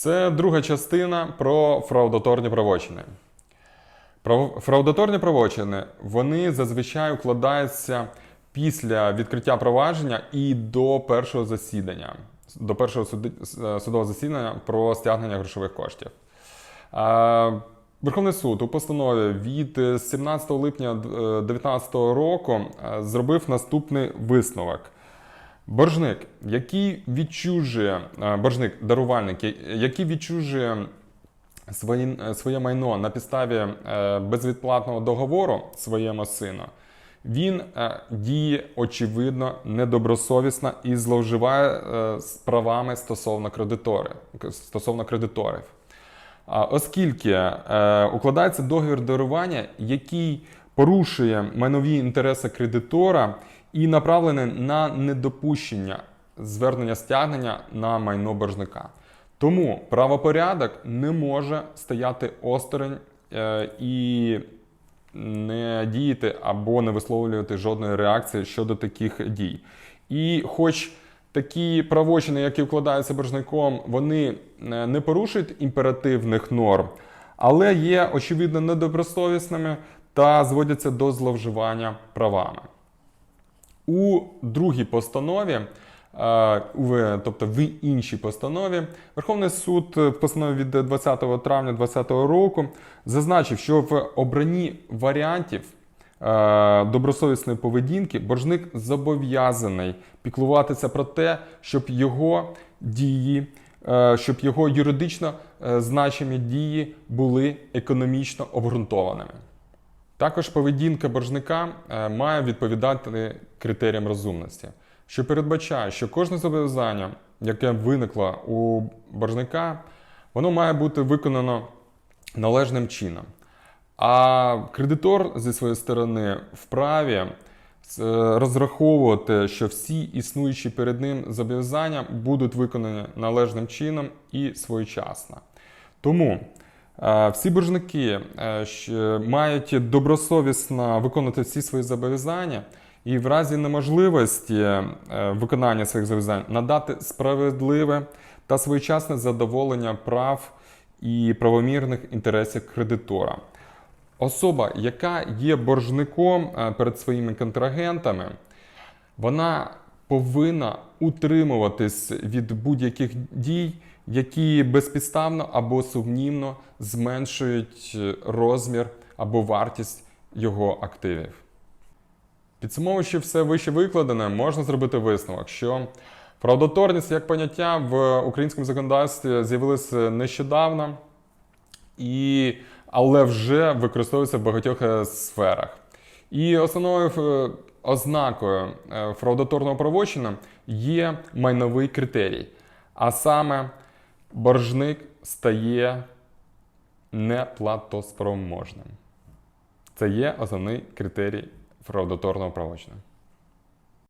Це друга частина про фраудаторні правочини. Прав- Фраудаторні правочини вони зазвичай укладаються після відкриття провадження і до першого засідання, до першого суди- судового засідання про стягнення грошових коштів. Е, Верховний суд у постанові від е, 17 липня 2019 року е, зробив наступний висновок. Боржник, який відчужує е, боржник, дарувальник, який відчужує свої, е, своє майно на підставі е, безвідплатного договору своєму сину, він діє очевидно недобросовісно і зловживає з правами стосовно кредитори, стосовно кредиторів. Оскільки укладається договір дарування, який порушує майнові інтереси кредитора і направлений на недопущення звернення стягнення на майно боржника. Тому правопорядок не може стояти осторонь е, і не діяти або не висловлювати жодної реакції щодо таких дій. І хоч такі правочини, які вкладаються боржником, вони е, не порушують імперативних норм, але є очевидно недобросовісними та зводяться до зловживання правами. У другій постанові, е, тобто в іншій постанові, Верховний суд в постанові від 20 травня 2020 року зазначив, що в обранні варіантів е, добросовісної поведінки боржник зобов'язаний піклуватися про те, щоб його дії, е, щоб його юридично значимі дії були економічно обґрунтованими. Також поведінка боржника має відповідати критеріям розумності, що передбачає, що кожне зобов'язання, яке виникло у боржника, воно має бути виконано належним чином. А кредитор зі своєї сторони вправі е, розраховувати, що всі існуючі перед ним зобов'язання будуть виконані належним чином і своєчасно. Тому е, всі боржники е, мають добросовісно виконувати всі свої зобов'язання і в разі неможливості е, виконання своїх зобов'язань надати справедливе та своєчасне задоволення прав і правомірних інтересів кредитора. Особа, яка є боржником е, перед своїми контрагентами, вона повинна утримуватись від будь-яких дій, які безпідставно або сумнівно зменшують е, розмір або вартість його активів. Підсумовуючи все вище викладене, можна зробити висновок, що правдоторність як поняття в українському законодавстві з'явилося нещодавно, і, але вже використовується в багатьох е, сферах. І основною е, ознакою е, фраудаторного правочину є майновий критерій, а саме боржник стає неплатоспроможним. Це є основний критерій фраудаторного правочину.